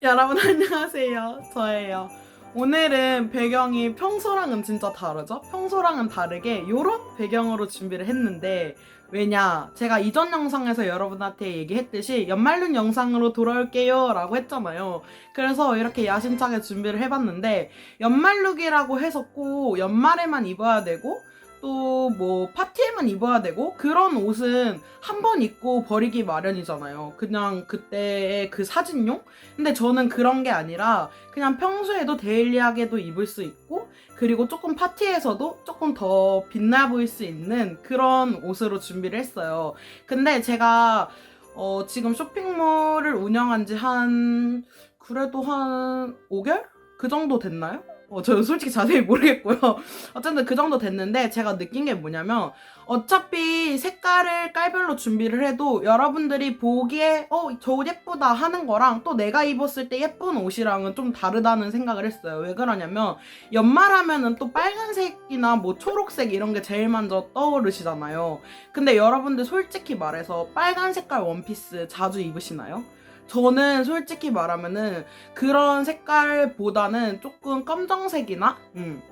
여러분 안녕하세요. 저예요. 오늘은 배경이 평소랑은 진짜 다르죠? 평소랑은 다르게 이런 배경으로 준비를 했는데 왜냐? 제가 이전 영상에서 여러분한테 얘기했듯이 연말룩 영상으로 돌아올게요 라고 했잖아요. 그래서 이렇게 야심차게 준비를 해봤는데 연말룩이라고 해서 꼭 연말에만 입어야 되고 또 뭐 파티에만 입어야 되고 그런 옷은 한 번 입고 버리기 마련이잖아요. 그냥 그때의 그 사진용? 근데 저는 그런 게 아니라 그냥 평소에도 데일리하게도 입을 수 있고 그리고 조금 파티에서도 조금 더 빛나 보일 수 있는 그런 옷으로 준비를 했어요. 근데 제가 어, 지금 쇼핑몰을 운영한 지 한 그래도 한 5개월? 그 정도 됐나요? 어, 저는 솔직히 자세히 모르겠고요. 어쨌든 그 정도 됐는데 제가 느낀 게 뭐냐면 어차피 색깔을 깔별로 준비를 해도 여러분들이 보기에 어, 저 옷 예쁘다 하는 거랑 또 내가 입었을 때 예쁜 옷이랑은 좀 다르다는 생각을 했어요. 왜 그러냐면 연말 하면은 또 빨간색이나 뭐 초록색 이런 게 제일 먼저 떠오르시잖아요. 근데 여러분들 솔직히 말해서 빨간 색깔 원피스 자주 입으시나요? 저는 솔직히 말하면은 그런 색깔보다는 조금 검정색이나 음,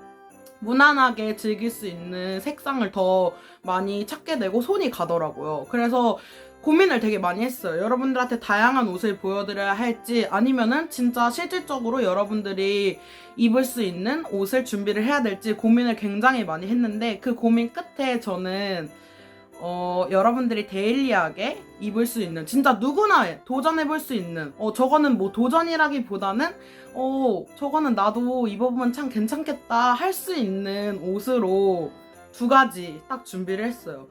무난하게 즐길 수 있는 색상을 더 많이 찾게 되고 손이 가더라고요. 그래서 고민을 되게 많이 했어요. 여러분들한테 다양한 옷을 보여드려야 할지 아니면은 진짜 실질적으로 여러분들이 입을 수 있는 옷을 준비를 해야 될지 고민을 굉장히 많이 했는데 그 고민 끝에 저는 어, 여러분들이 데일리하게 입을 수 있는 진짜 누구나 도전해 볼 수 있는 어, 저거는 뭐 도전이라기보다는 어, 저거는 나도 입어보면 참 괜찮겠다 할 수 있는 옷으로 두 가지 딱 준비를 했어요.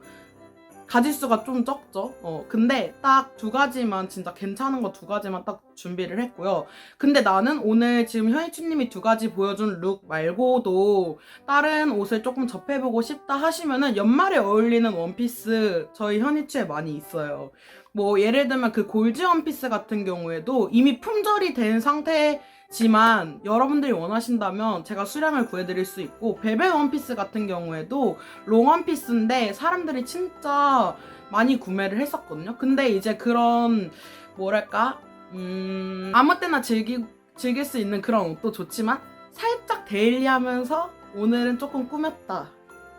가지수가 좀 적죠. 어, 근데 딱 두 가지만 진짜 괜찮은 거 두 가지만 딱 준비를 했고요. 근데 나는 오늘 지금 현희추님이 두 가지 보여준 룩 말고도 다른 옷을 조금 접해보고 싶다 하시면은 연말에 어울리는 원피스 저희 현희추에 많이 있어요. 뭐 예를 들면 그 골지 원피스 같은 경우에도 이미 품절이 된 상태 지만 여러분들이 원하신다면 제가 수량을 구해드릴 수 있고 벨벳 원피스 같은 경우에도 롱 원피스인데 사람들이 진짜 많이 구매를 했었거든요. 근데 이제 그런 뭐랄까 음, 아무 때나 즐기, 즐길 수 있는 그런 옷도 좋지만 살짝 데일리하면서 오늘은 조금 꾸몄다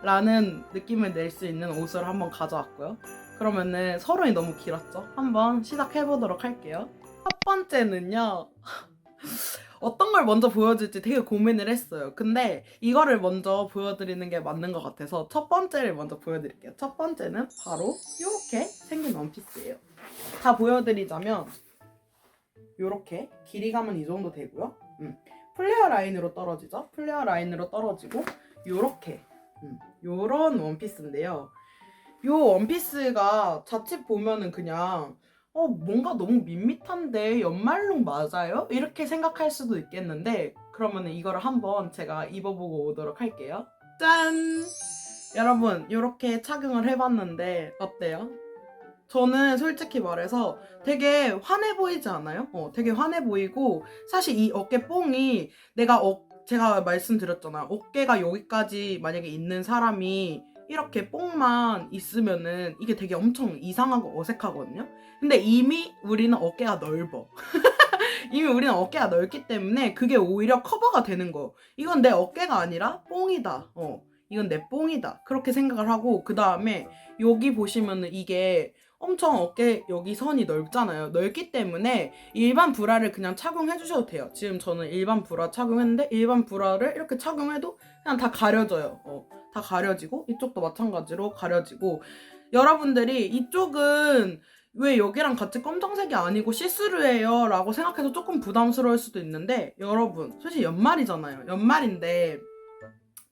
라는 느낌을 낼 수 있는 옷을 한번 가져왔고요. 그러면은 서론이 너무 길었죠? 한번 시작해 보도록 할게요. 첫 번째는요. 어떤 걸 먼저 보여줄지 되게 고민을 했어요. 근데 이거를 먼저 보여드리는 게 맞는 것 같아서 첫 번째를 먼저 보여드릴게요. 첫 번째는 바로 이렇게 생긴 원피스예요. 다 보여드리자면 이렇게 길이감은 이 정도 되고요. 음. 플레어 라인으로 떨어지죠. 플레어 라인으로 떨어지고 이렇게 음. 요런 원피스인데요. 요 원피스가 자칫 보면은 그냥 어 뭔가 너무 밋밋한데 연말룩 맞아요? 이렇게 생각할 수도 있겠는데 그러면은 이거를 한번 제가 입어보고 오도록 할게요. 짠! 여러분 이렇게 착용을 해봤는데 어때요? 저는 솔직히 말해서 되게 환해 보이지 않아요? 어, 되게 환해 보이고 사실 이 어깨 뽕이 내가 어, 제가 말씀드렸잖아. 어깨가 여기까지 만약에 있는 사람이 이렇게 뽕만 있으면은 이게 되게 엄청 이상하고 어색하거든요. 근데 이미 우리는 어깨가 넓어. 이미 우리는 어깨가 넓기 때문에 그게 오히려 커버가 되는 거. 이건 내 어깨가 아니라 뽕이다. 어. 이건 내 뽕이다. 그렇게 생각을 하고 그 다음에 여기 보시면은 이게 엄청 어깨 여기 선이 넓잖아요. 넓기 때문에 일반 브라를 그냥 착용해 주셔도 돼요. 지금 저는 일반 브라 착용했는데 일반 브라를 이렇게 착용해도 그냥 다 가려져요. 어, 다 가려지고 이쪽도 마찬가지로 가려지고 여러분들이 이쪽은 왜 여기랑 같이 검정색이 아니고 시스루예요? 라고 생각해서 조금 부담스러울 수도 있는데 여러분 솔직히 연말이잖아요. 연말인데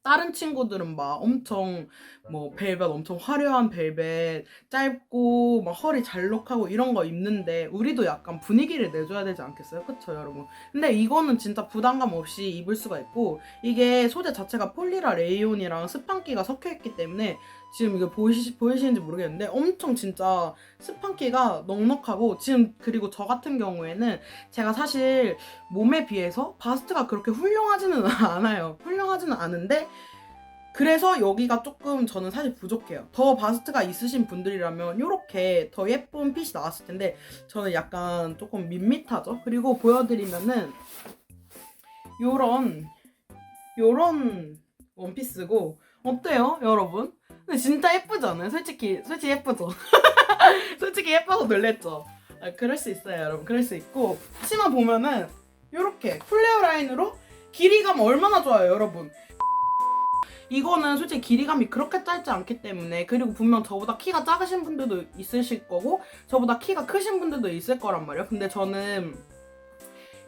다른 친구들은 막 엄청 뭐 벨벳 엄청 화려한 벨벳 짧고 막 허리 잘록하고 이런 거 입는데 우리도 약간 분위기를 내줘야 되지 않겠어요? 그쵸 여러분? 근데 이거는 진짜 부담감 없이 입을 수가 있고 이게 소재 자체가 폴리라 레이온이랑 스판기가 섞여 있기 때문에 지금 이거 보이시, 보이시는지 모르겠는데 엄청 진짜 스판기가 넉넉하고 지금 그리고 저 같은 경우에는 제가 사실 몸에 비해서 바스트가 그렇게 훌륭하지는 않아요. 훌륭하지는 않은데 그래서 여기가 조금 저는 사실 부족해요. 더 바스트가 있으신 분들이라면 이렇게 더 예쁜 핏이 나왔을 텐데 저는 약간 조금 밋밋하죠. 그리고 보여드리면은 요런 요런 원피스고 어때요, 여러분? 근데 진짜 예쁘지 않아요? 솔직히 솔직히 예쁘죠. 솔직히 예뻐서 놀랬죠. 아, 그럴 수 있어요, 여러분. 그럴 수 있고 치마 보면은 이렇게 플레어 라인으로 길이감 얼마나 좋아요, 여러분. 이거는 솔직히 길이감이 그렇게 짧지 않기 때문에 그리고 분명 저보다 키가 작으신 분들도 있으실 거고 저보다 키가 크신 분들도 있을 거란 말이에요. 근데 저는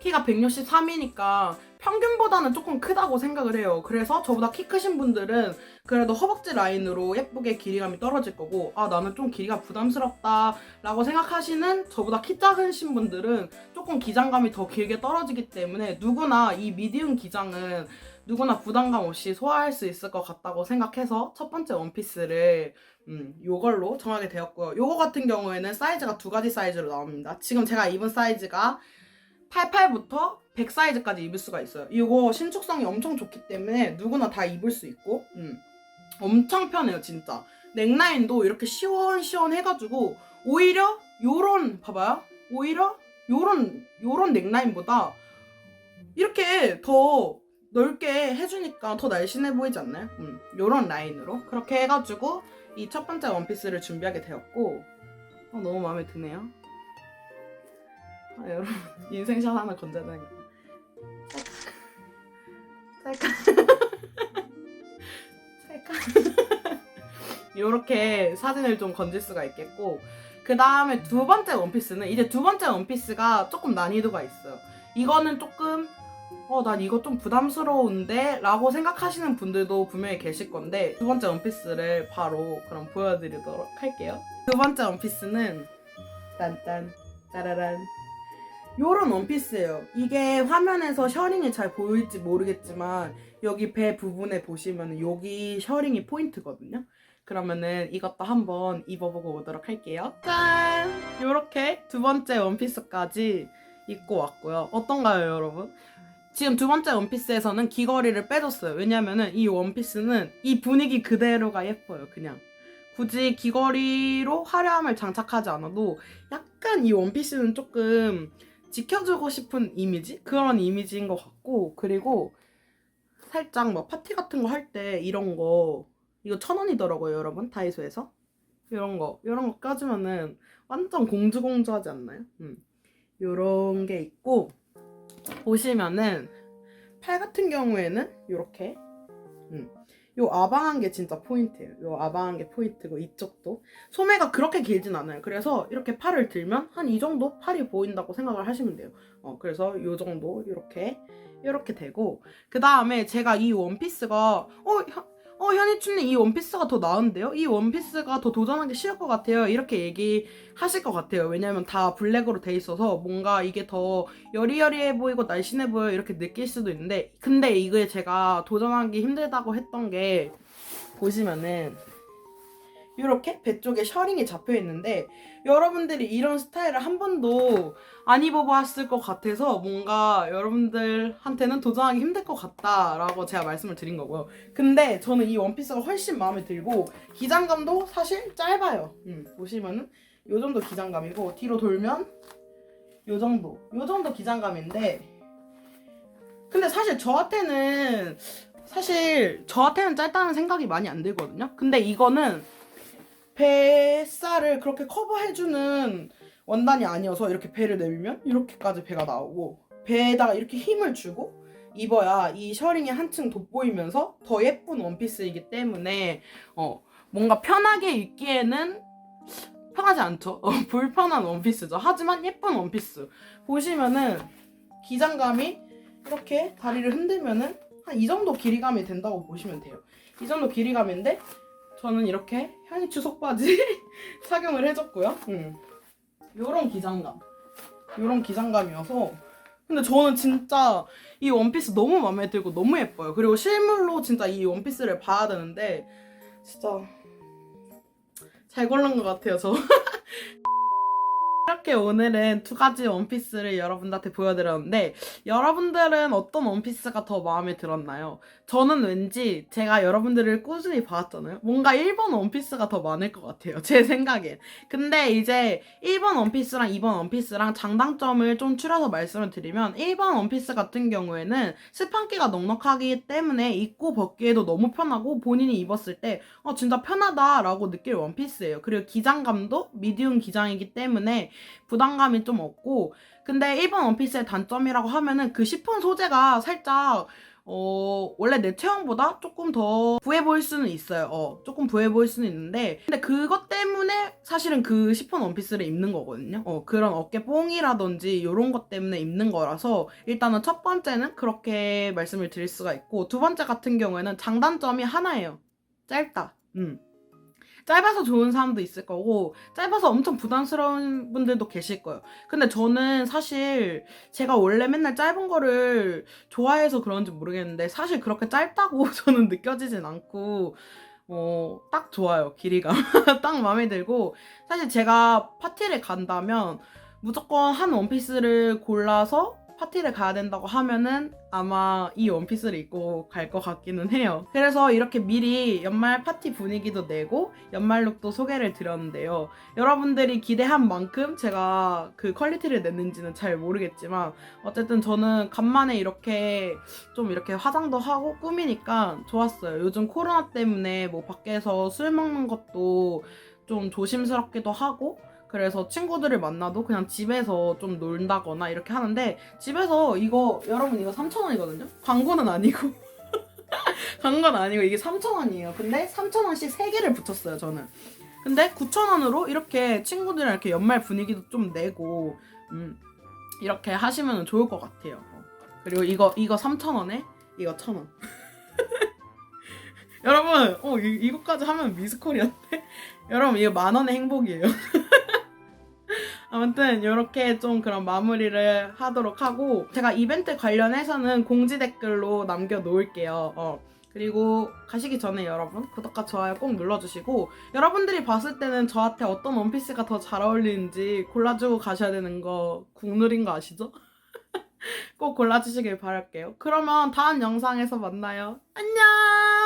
키가 163이니까 평균보다는 조금 크다고 생각을 해요. 그래서 저보다 키 크신 분들은 그래도 허벅지 라인으로 예쁘게 길이감이 떨어질 거고 아 나는 좀 길이가 부담스럽다 라고 생각하시는 저보다 키 작으신 분들은 조금 기장감이 더 길게 떨어지기 때문에 누구나 이 미디움 기장은 누구나 부담감 없이 소화할 수 있을 것 같다고 생각해서 첫 번째 원피스를 음, 요걸로 정하게 되었고요. 요거 같은 경우에는 사이즈가 두 가지 사이즈로 나옵니다. 지금 제가 입은 사이즈가 88부터 100 사이즈까지 입을 수가 있어요. 이거 신축성이 엄청 좋기 때문에 누구나 다 입을 수 있고 음, 엄청 편해요 진짜. 넥라인도 이렇게 시원시원 해가지고 오히려 요런 봐봐요. 오히려 요런 요런 넥라인보다 이렇게 더 넓게 해주니까 더 날씬해 보이지 않나요? 음, 요런 라인으로 그렇게 해가지고 이 첫 번째 원피스를 준비하게 되었고 어, 너무 마음에 드네요. 아, 여러분 인생샷 하나 건져놔야겠다. 찰칵 찰칵 이렇게 사진을 좀 건질 수가 있겠고 그 다음에 두 번째 원피스는 이제 두 번째 원피스가 조금 난이도가 있어요. 이거는 조금 어, 난 이거 좀 부담스러운데? 라고 생각하시는 분들도 분명히 계실 건데, 두 번째 원피스를 바로 그럼 보여드리도록 할게요. 두 번째 원피스는, 딴딴, 짜라란. 요런 원피스예요. 이게 화면에서 셔링이 잘 보일지 모르겠지만, 여기 배 부분에 보시면 여기 셔링이 포인트거든요. 그러면은 이것도 한번 입어보고 오도록 할게요. 짠! 요렇게 두 번째 원피스까지 입고 왔고요. 어떤가요, 여러분? 지금 두 번째 원피스에서는 귀걸이를 빼줬어요. 왜냐면은 이 원피스는 이 분위기 그대로가 예뻐요. 그냥. 굳이 귀걸이로 화려함을 장착하지 않아도 약간 이 원피스는 조금 지켜주고 싶은 이미지? 그런 이미지인 것 같고 그리고 살짝 뭐 파티 같은 거 할 때 이런 거 이거 천 원이더라고요 여러분 다이소에서 이런 거 이런 거 껴주면은 완전 공주공주 하지 않나요? 음. 요런 게 있고 보시면은 팔 같은 경우에는 이렇게 음. 요 아방한 게 진짜 포인트예요. 요 아방한 게 포인트고 이쪽도 소매가 그렇게 길진 않아요. 그래서 이렇게 팔을 들면 한 이 정도 팔이 보인다고 생각을 하시면 돼요. 어 그래서 요 정도 이렇게 이렇게 되고 그 다음에 제가 이 원피스가 어 현, 어 현이춘님 이 원피스가 더 나은데요? 이 원피스가 더 도전하기 쉬울 것 같아요. 이렇게 얘기하실 것 같아요. 왜냐면 다 블랙으로 돼 있어서 뭔가 이게 더 여리여리해 보이고 날씬해 보여 이렇게 느낄 수도 있는데 근데 이게 제가 도전하기 힘들다고 했던 게 보시면은 이렇게 배 쪽에 셔링이 잡혀 있는데 여러분들이 이런 스타일을 한 번도 안 입어봤을 것 같아서 뭔가 여러분들한테는 도전하기 힘들 것 같다라고 제가 말씀을 드린 거고요. 근데 저는 이 원피스가 훨씬 마음에 들고 기장감도 사실 짧아요. 음, 보시면은 요 정도 기장감이고 뒤로 돌면 요 정도 요 정도 기장감인데 근데 사실 저한테는 사실 저한테는 짧다는 생각이 많이 안 들거든요. 근데 이거는 뱃살을 그렇게 커버해주는 원단이 아니어서 이렇게 배를 내밀면 이렇게까지 배가 나오고 배에다가 이렇게 힘을 주고 입어야 이 셔링이 한층 돋보이면서 더 예쁜 원피스이기 때문에 어 뭔가 편하게 입기에는 편하지 않죠. 어, 불편한 원피스죠. 하지만 예쁜 원피스. 보시면은 기장감이 이렇게 다리를 흔들면은 한 이 정도 길이감이 된다고 보시면 돼요. 이 정도 길이감인데 저는 이렇게 현이 추석 바지 착용을 해줬고요. 음. 요런 기장감. 요런 기장감이어서 근데 저는 진짜 이 원피스 너무 마음에 들고 너무 예뻐요. 그리고 실물로 진짜 이 원피스를 봐야 되는데 진짜 잘 고른 것 같아요. 저 이렇게 오늘은 두 가지 원피스를 여러분들한테 보여드렸는데 여러분들은 어떤 원피스가 더 마음에 들었나요? 저는 왠지 제가 여러분들을 꾸준히 봐왔잖아요. 뭔가 1번 원피스가 더 많을 것 같아요. 제 생각엔. 근데 이제 1번 원피스랑 2번 원피스랑 장단점을 좀 추려서 말씀을 드리면 1번 원피스 같은 경우에는 스판기가 넉넉하기 때문에 입고 벗기에도 너무 편하고 본인이 입었을 때 어, 진짜 편하다라고 느낄 원피스예요. 그리고 기장감도 미디움 기장이기 때문에 부담감이 좀 없고 근데 1번 원피스의 단점이라고 하면은 그 시폰 소재가 살짝 어, 원래 내 체형보다 조금 더 부해 보일 수는 있어요. 어, 조금 부해 보일 수는 있는데, 근데 그것 때문에 사실은 그 시폰 원피스를 입는 거거든요. 어, 그런 어깨 뽕이라든지 이런 것 때문에 입는 거라서, 일단은 첫 번째는 그렇게 말씀을 드릴 수가 있고, 두 번째 같은 경우에는 장단점이 하나예요. 짧다. 음. 짧아서 좋은 사람도 있을 거고, 짧아서 엄청 부담스러운 분들도 계실 거예요. 근데 저는 사실 제가 원래 맨날 짧은 거를 좋아해서 그런지 모르겠는데, 사실 그렇게 짧다고 저는 느껴지진 않고, 어, 딱 좋아요, 길이가. 딱 마음에 들고, 사실 제가 파티를 간다면, 무조건 한 원피스를 골라서 파티를 가야 된다고 하면은 아마 이 원피스를 입고 갈 것 같기는 해요. 그래서 이렇게 미리 연말 파티 분위기도 내고 연말 룩도 소개를 드렸는데요. 여러분들이 기대한 만큼 제가 그 퀄리티를 냈는지는 잘 모르겠지만 어쨌든 저는 간만에 이렇게 좀 이렇게 화장도 하고 꾸미니까 좋았어요. 요즘 코로나 때문에 뭐 밖에서 술 먹는 것도 좀 조심스럽기도 하고 그래서 친구들을 만나도 그냥 집에서 좀 놀다거나 이렇게 하는데 집에서 이거 여러분 이거 3,000원이거든요. 광고는 아니고 광고는 아니고 이게 3,000원이에요. 근데 3,000원씩 3개를 붙였어요, 저는. 근데 9,000원으로 이렇게 친구들이랑 이렇게 연말 분위기도 좀 내고 음, 이렇게 하시면 좋을 것 같아요. 어. 그리고 이거 이거 3,000원에 이거 1,000원. 여러분, 어 이, 이거까지 하면 미스코리아인데? 여러분 이거 만 원의 행복이에요. 아무튼 이렇게 좀 그런 마무리를 하도록 하고 제가 이벤트 관련해서는 공지 댓글로 남겨 놓을게요. 어. 그리고 가시기 전에 여러분 구독과 좋아요 꼭 눌러주시고 여러분들이 봤을 때는 저한테 어떤 원피스가 더 잘 어울리는지 골라주고 가셔야 되는 거 국룰인 거 아시죠? 꼭 골라주시길 바랄게요. 그러면 다음 영상에서 만나요. 안녕!